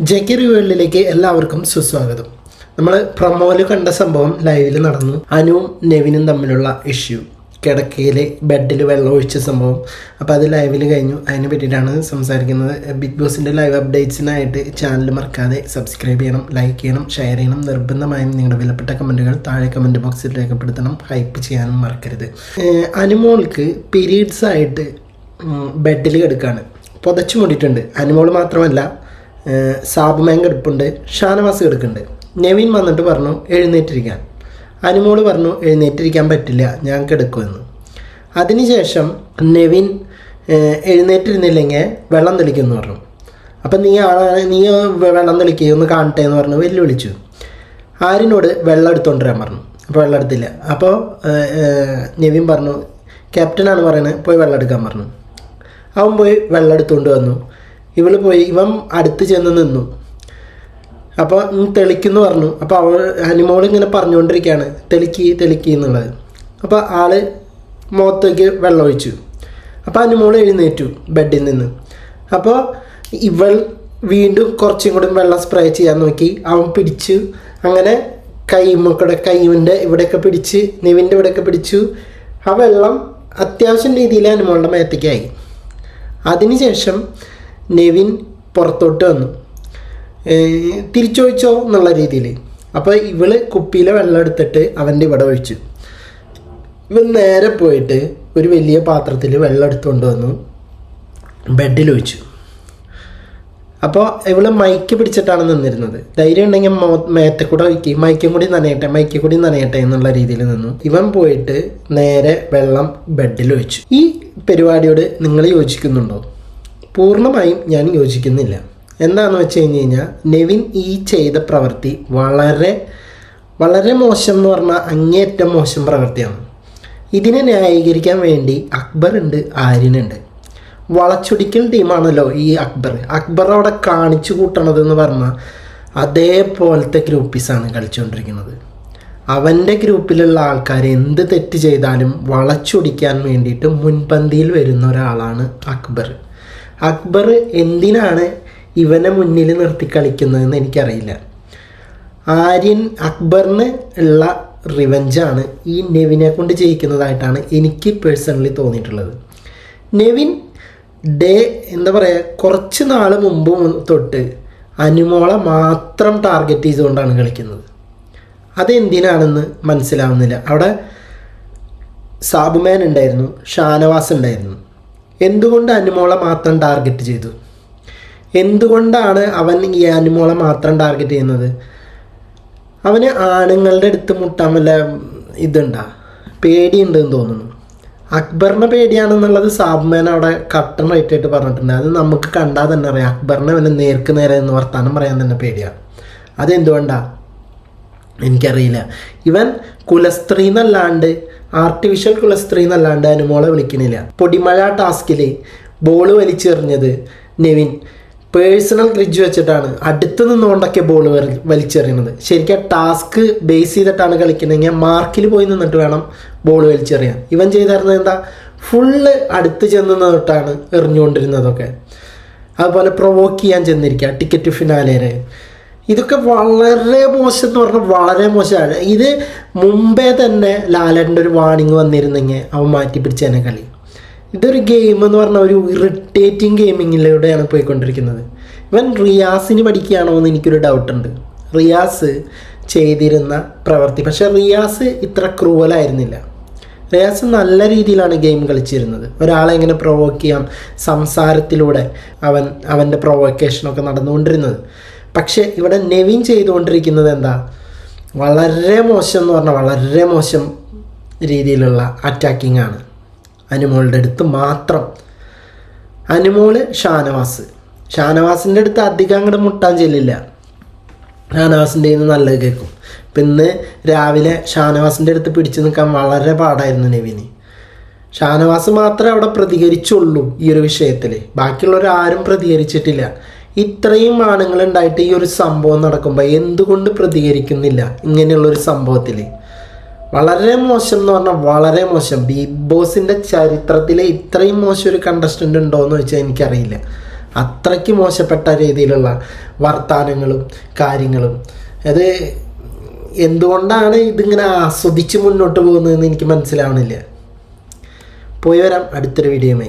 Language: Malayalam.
ജെ കെ റിവേളിലേക്ക് എല്ലാവർക്കും സുസ്വാഗതം. നമ്മൾ പ്രമോൽ കണ്ട സംഭവം ലൈവിൽ നടന്നു. അനുവും നെവിനും തമ്മിലുള്ള ഇഷ്യൂ കിടക്കയിൽ ബെഡിൽ വെള്ളം ഒഴിച്ച സംഭവം. അപ്പോൾ അത് ലൈവിൽ കഴിഞ്ഞു. അതിനെ പറ്റിയിട്ടാണ് സംസാരിക്കുന്നത്. ബിഗ് ബോസിന്റെ ലൈവ് അപ്ഡേറ്റ്സിനായിട്ട് ചാനൽ മറക്കാതെ സബ്സ്ക്രൈബ് ചെയ്യണം ലൈക്ക് ചെയ്യണം ഷെയർ ചെയ്യണം. നിർബന്ധമായും നിങ്ങളുടെ വിലപ്പെട്ട കമന്റുകൾ താഴെ കമന്റ് ബോക്സിൽ രേഖപ്പെടുത്തണം. ഹൈപ്പ് ചെയ്യാനും മറക്കരുത്. അനുമോൾക്ക് പീരീഡ്സ് ആയിട്ട് ബെഡിൽ കിടക്കാണ്. പുതച്ചു മൂടിയിട്ടുണ്ട്. അനുമോൾ മാത്രമല്ല സാബുമേൻ കിടപ്പുണ്ട് ഷാനവാസ് കിടക്കുന്നുണ്ട്. നെവിൻ വന്നിട്ട് പറഞ്ഞു എഴുന്നേറ്റിരിക്കാൻ. അനുമോൾ പറഞ്ഞു എഴുന്നേറ്റിരിക്കാൻ പറ്റില്ല ഞാൻ കിടക്കുമെന്ന്. അതിനുശേഷം നെവിൻ എഴുന്നേറ്റിരുന്നില്ലെങ്കിൽ വെള്ളം തെളിക്കുമെന്ന് പറഞ്ഞു. അപ്പം നീ ആളാണ് നീ വെള്ളം തെളിക്കുക ഒന്ന് കാണട്ടെ എന്ന് പറഞ്ഞു വെല്ലുവിളിച്ചു. ആരിനോട് വെള്ളം എടുത്തുകൊണ്ട് വരാൻ പറഞ്ഞു. അപ്പോൾ വെള്ളം എടുത്തില്ല. അപ്പോൾ നെവിൻ പറഞ്ഞു ക്യാപ്റ്റനാണ് പറയുന്നത് പോയി വെള്ളം എടുക്കാൻ പറഞ്ഞു. അവൻ പോയി വെള്ളം എടുത്തുകൊണ്ട് വന്നു. ഇവൾ പോയി ഇവൻ അടുത്ത് ചെന്ന് നിന്നു. അപ്പോൾ തെളിക്കുന്നു പറഞ്ഞു. അപ്പോൾ അവൾ ഹനിമോൾ ഇങ്ങനെ പറഞ്ഞുകൊണ്ടിരിക്കുകയാണ് തെളിക്കി തെളിക്കി എന്നുള്ളത്. അപ്പോൾ ആൾ മുഖത്തേക്ക് വെള്ളം ഒഴിച്ചു. അപ്പോൾ ഹനിമോൾ എഴുന്നേറ്റു ബെഡിൽ നിന്ന്. അപ്പോൾ ഇവൾ വീണ്ടും കുറച്ചും കൂടി വെള്ളം സ്പ്രേ ചെയ്യാൻ നോക്കി. അവൻ പിടിച്ച്. അങ്ങനെ കൈമക്കളുടെ കൈവിന്റെ ഇവിടെയൊക്കെ പിടിച്ച് നെവിന്റെ ഇവിടെയൊക്കെ പിടിച്ചു. ആ വെള്ളം അത്യാവശ്യം രീതിയിൽ ഹനുമോളുടെ മേത്തേക്കായി അതിനുശേഷം നെവിൻ പുറത്തോട്ട് വന്നു. തിരിച്ചൊഴിച്ചോ എന്നുള്ള രീതിയിൽ അപ്പോൾ ഇവൾ കുപ്പിയിലെ വെള്ളം എടുത്തിട്ട് അവന്റെ ഇവിടെ ഒഴിച്ചു. ഇവൻ നേരെ പോയിട്ട് ഒരു വലിയ പാത്രത്തിൽ വെള്ളം എടുത്തുകൊണ്ട് വന്നു. ബെഡിൽ ഒഴിച്ചു. അപ്പോൾ ഇവൾ മൈക്ക് പിടിച്ചിട്ടാണ് നിന്നിരുന്നത്. ധൈര്യം ഉണ്ടെങ്കിൽ മോ മേത്തെ കൂടെ ഒഴിക്കി. മൈക്കും കൂടി നനയട്ടെ മൈക്കും കൂടി നനയട്ടെ എന്നുള്ള രീതിയിൽ നിന്നു. ഇവൻ പോയിട്ട് നേരെ വെള്ളം ബെഡിൽ ഒഴിച്ചു. ഈ പരിപാടിയോട് നിങ്ങൾ യോജിക്കുന്നുണ്ടോ? പൂർണമായും ഞാൻ യോജിക്കുന്നില്ല. എന്താണെന്ന് വെച്ച് കഴിഞ്ഞ് കഴിഞ്ഞാൽ നെവിൻ ഈ ചെയ്ത പ്രവൃത്തി വളരെ വളരെ മോശം എന്ന് പറഞ്ഞാൽ അങ്ങേയറ്റം മോശം പ്രവൃത്തിയാണ് ഇതിനെ ന്യായീകരിക്കാൻ വേണ്ടി അക്ബർ ഉണ്ട് ആര്യനുണ്ട് വളച്ചൊടിക്കൽ ടീമാണല്ലോ ഈ അക്ബർ. അക്ബർ അവിടെ കാണിച്ചു കൂട്ടണത് എന്ന് പറഞ്ഞാൽ അതേപോലത്തെ ഗ്രൂപ്പീസാണ് കളിച്ചുകൊണ്ടിരിക്കുന്നത് അവന്റെ ഗ്രൂപ്പിലുള്ള ആൾക്കാർ എന്ത് തെറ്റ് ചെയ്താലും വളച്ചൊടിക്കാൻ വേണ്ടിയിട്ട് മുൻപന്തിയിൽ വരുന്ന ഒരാളാണ് അക്ബർ. അക്ബർ എന്തിനാണ് ഇവനെ മുന്നിൽ നിർത്തി കളിക്കുന്നതെന്ന് എനിക്കറിയില്ല. ആര്യൻ അക്ബറിന് ഉള്ള റിവഞ്ചാണ് ഈ നെവിനെ കൊണ്ട് ജയിക്കുന്നതായിട്ടാണ് എനിക്ക് പേഴ്സണലി തോന്നിയിട്ടുള്ളത്. നെവിൻ ഡേ എന്താ പറയുക കുറച്ച് നാൾ മുമ്പ് തൊട്ട് അനുമോളെ മാത്രം ടാർഗറ്റ് ചെയ്തുകൊണ്ടാണ് കളിക്കുന്നത്. അതെന്തിനാണെന്ന് മനസ്സിലാവുന്നില്ല. അവിടെ സാബുമാൻ ഉണ്ടായിരുന്നു ഷാനവാസ് ഉണ്ടായിരുന്നു. എന്തുകൊണ്ട് അനുമോളെ മാത്രം ടാർഗറ്റ് ചെയ്തു? എന്തുകൊണ്ടാണ് അവൻ ഈ അനുമോളെ മാത്രം ടാർഗറ്റ് ചെയ്യുന്നത്? അവന് ആണുങ്ങളുടെ അടുത്ത് മുട്ടാൻ വല്ല ഇതുണ്ടാ? പേടിയുണ്ടെന്ന് തോന്നുന്നു. അക്ബറിനെ പേടിയാണെന്നുള്ളത് സാബ്മാൻ അവിടെ കട്ടൺ റൈറ്റ് ആയിട്ട് പറഞ്ഞിട്ടുണ്ട്. അത് നമുക്ക് കണ്ടാൽ തന്നെ അറിയാം. അക്ബറിനെ അവനെ നേർക്ക് നേരെ എന്ന് വർത്താനം പറയാൻ തന്നെ പേടിയാണ് അതെന്തുകൊണ്ടാ? എനിക്കറിയില്ല. ഇവൻ കുലസ്ത്രീ എന്നല്ലാണ്ട് ആർട്ടിഫിഷ്യൽ കൊളസ്ട്രീ എന്നല്ലാണ്ട് അനുമോളെ വിളിക്കണില്ല പൊടിമഴ ടാസ്കിൽ ബോൾ വലിച്ചെറിഞ്ഞത് നെവിൻ. പേഴ്സണൽ ഗ്രിഡ്ജ് വെച്ചിട്ടാണ്. അടുത്ത് നിന്നുകൊണ്ടൊക്കെ ബോൾ വലിച്ചെറിയണത്. ശരിക്കും ടാസ്ക് ബേസ് ചെയ്തിട്ടാണ് കളിക്കുന്നതെങ്കിൽ മാർക്കിൽ പോയി നിന്നിട്ട് വേണം ബോൾ വലിച്ചെറിയാൻ. ഇവൻ ചെയ്തിരുന്നത് എന്താ? ഫുള്ള് അടുത്ത് ചെന്ന് നിന്നിട്ടാണ് എറിഞ്ഞുകൊണ്ടിരുന്നതൊക്കെ. അതുപോലെ പ്രൊവോക്ക് ചെയ്യാൻ ചെന്നിരിക്കുക. ടിക്കറ്റ് ഫിനാലേരെ ഇതൊക്കെ വളരെ മോശം എന്ന് പറഞ്ഞാൽ വളരെ മോശമാണ്. ഇത് മുമ്പേ തന്നെ ലാലേട്ടന്റെ ഒരു വാണിങ് വന്നിരുന്നെങ്കിൽ അവൻ മാറ്റി പിടിച്ചേനെ കളി. ഇതൊരു ഗെയിം എന്ന് പറഞ്ഞാൽ ഒരു ഇറിറ്റേറ്റിംഗ് ഗെയിമിങ്ങിലൂടെയാണ് പോയിക്കൊണ്ടിരിക്കുന്നത്. ഇവൻ റിയാസിന് പഠിക്കുകയാണോ എന്ന് എനിക്കൊരു ഡൗട്ടുണ്ട് റിയാസ് ചെയ്തിരുന്ന പ്രവൃത്തി. പക്ഷെ റിയാസ് ഇത്ര ക്രൂവലായിരുന്നില്ല റിയാസ് നല്ല രീതിയിലാണ് ഗെയിം കളിച്ചിരുന്നത്. ഒരാളെ എങ്ങനെ പ്രൊവോക്ക് ചെയ്യാം സംസാരത്തിലൂടെ അവൻ അവന്റെ പ്രൊവോക്കേഷനൊക്കെ നടന്നുകൊണ്ടിരുന്നത്. പക്ഷേ ഇവിടെ നെവിൻ ചെയ്തുകൊണ്ടിരിക്കുന്നത് എന്താ? വളരെ മോശം എന്ന് പറഞ്ഞാൽ വളരെ മോശം രീതിയിലുള്ള അറ്റാക്കിംഗ് ആണ്. അനുമോളുടെ അടുത്ത് മാത്രം. അനുമോൾ ഷാനവാസ്. ഷാനവാസിന്റെ അടുത്ത് അധികം അങ്ങോട്ട് മുട്ടാൻ ചെല്ലില്ല. ഷാനവാസിന്റെ നിന്ന് നല്ലത് കേൾക്കും. പിന്നെ രാവിലെ ഷാനവാസിന്റെ അടുത്ത് പിടിച്ചു നിൽക്കാൻ വളരെ പാടായിരുന്നു നെവിന്. ഷാനവാസ് മാത്രമേ അവിടെ പ്രതികരിച്ചുള്ളൂ ഈ ഒരു വിഷയത്തിൽ ബാക്കിയുള്ളവർ ആരും പ്രതികരിച്ചിട്ടില്ല. ഇത്രയും ആണുങ്ങൾ ഉണ്ടായിട്ട് ഈ ഒരു സംഭവം നടക്കുമ്പോൾ എന്തുകൊണ്ട് പ്രതികരിക്കുന്നില്ല? ഇങ്ങനെയുള്ളൊരു സംഭവത്തിൽ വളരെ മോശം എന്ന് പറഞ്ഞാൽ വളരെ മോശം. ബിഗ് ബോസിന്റെ ചരിത്രത്തിലെ ഇത്രയും മോശം ഒരു കണ്ടസ്റ്റന്റ് ഉണ്ടോ എന്ന് വെച്ചാൽ എനിക്കറിയില്ല. അത്രയ്ക്ക് മോശപ്പെട്ട രീതിയിലുള്ള വർത്തമാനങ്ങളും കാര്യങ്ങളും. അത് എന്തുകൊണ്ടാണ് ഇതിങ്ങനെ ആസ്വദിച്ച് മുന്നോട്ട് പോകുന്നതെന്ന് എനിക്ക് മനസ്സിലാവണില്ല. പോയി വരാം. അടുത്തൊരു വീഡിയോയുമായി